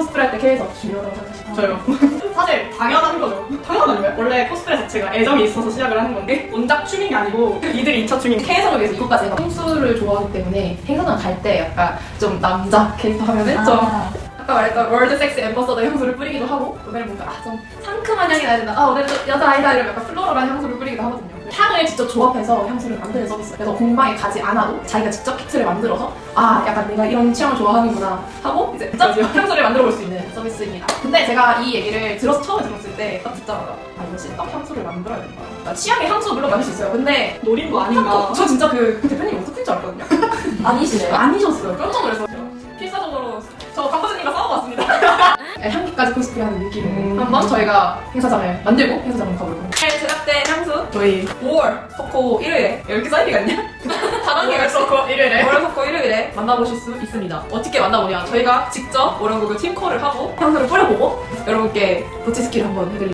코스프레 할 때 계속 중요하다고 생각하시나요? 저요. 사실 당연한 거죠. 당연한 아닌가요? 원래 코스프레 자체가 애정이 있어서 시작을 하는 건데 원작 춤인 게 아니고 이들이 2차 춤인 캐릭터를 위해서 이것까지 해서 향수를 좋아하기 때문에 행사장 갈 때 약간 좀 남자 캐릭터 하면은 좀 아까 말했던 월드 섹스 앰버서더 향수를 뿌리기도 하고 오늘 뭔가 아, 좀 상큼한 향이 나야 된다. 아 오늘 좀 여자 아이다 이러면 약간 플로럴한 향수를 뿌리기도 하거든요. 향을 직접 조합해서 향수를 만드는 서비스. 그래서 공방에 가지 않아도 자기가 직접 키트를 만들어서 아 약간 내가 이런 취향을 좋아하는구나 하고 이제 직접 향수를 만들어 볼 수 있는 서비스입니다. 근데 제가 이 얘기를 들어서 처음에 들었을 때 딱 듣자마자 아 이거 씹덕 향수를 만들어야 된다. 나 취향의 향수 물론 만들 수 있어요. 근데 노린 거 아닌가. 저 진짜 그, 그 대표님 어떻게 줄 알았거든요. 아니시네요. 아니셨어요. 깜짝 놀랐어요. 필사적으로 저 강사님과 싸워봤습니다. 향기까지 코스프레하는 느낌으로 음. 한번 저희가 행사장을 만들고 행사장을 가볼까요? 저희 5월 석호 1회에 이렇게 사이즈가 있냐? 다단계가 석호 1회에 5월 석호 1회에 만나보실 수 있습니다. 어떻게 만나보냐? 저희가 직접 오랑구그 팀콜을 하고 향수를 뿌려보고 여러분께 도치 스킬 한번 해드릴게요.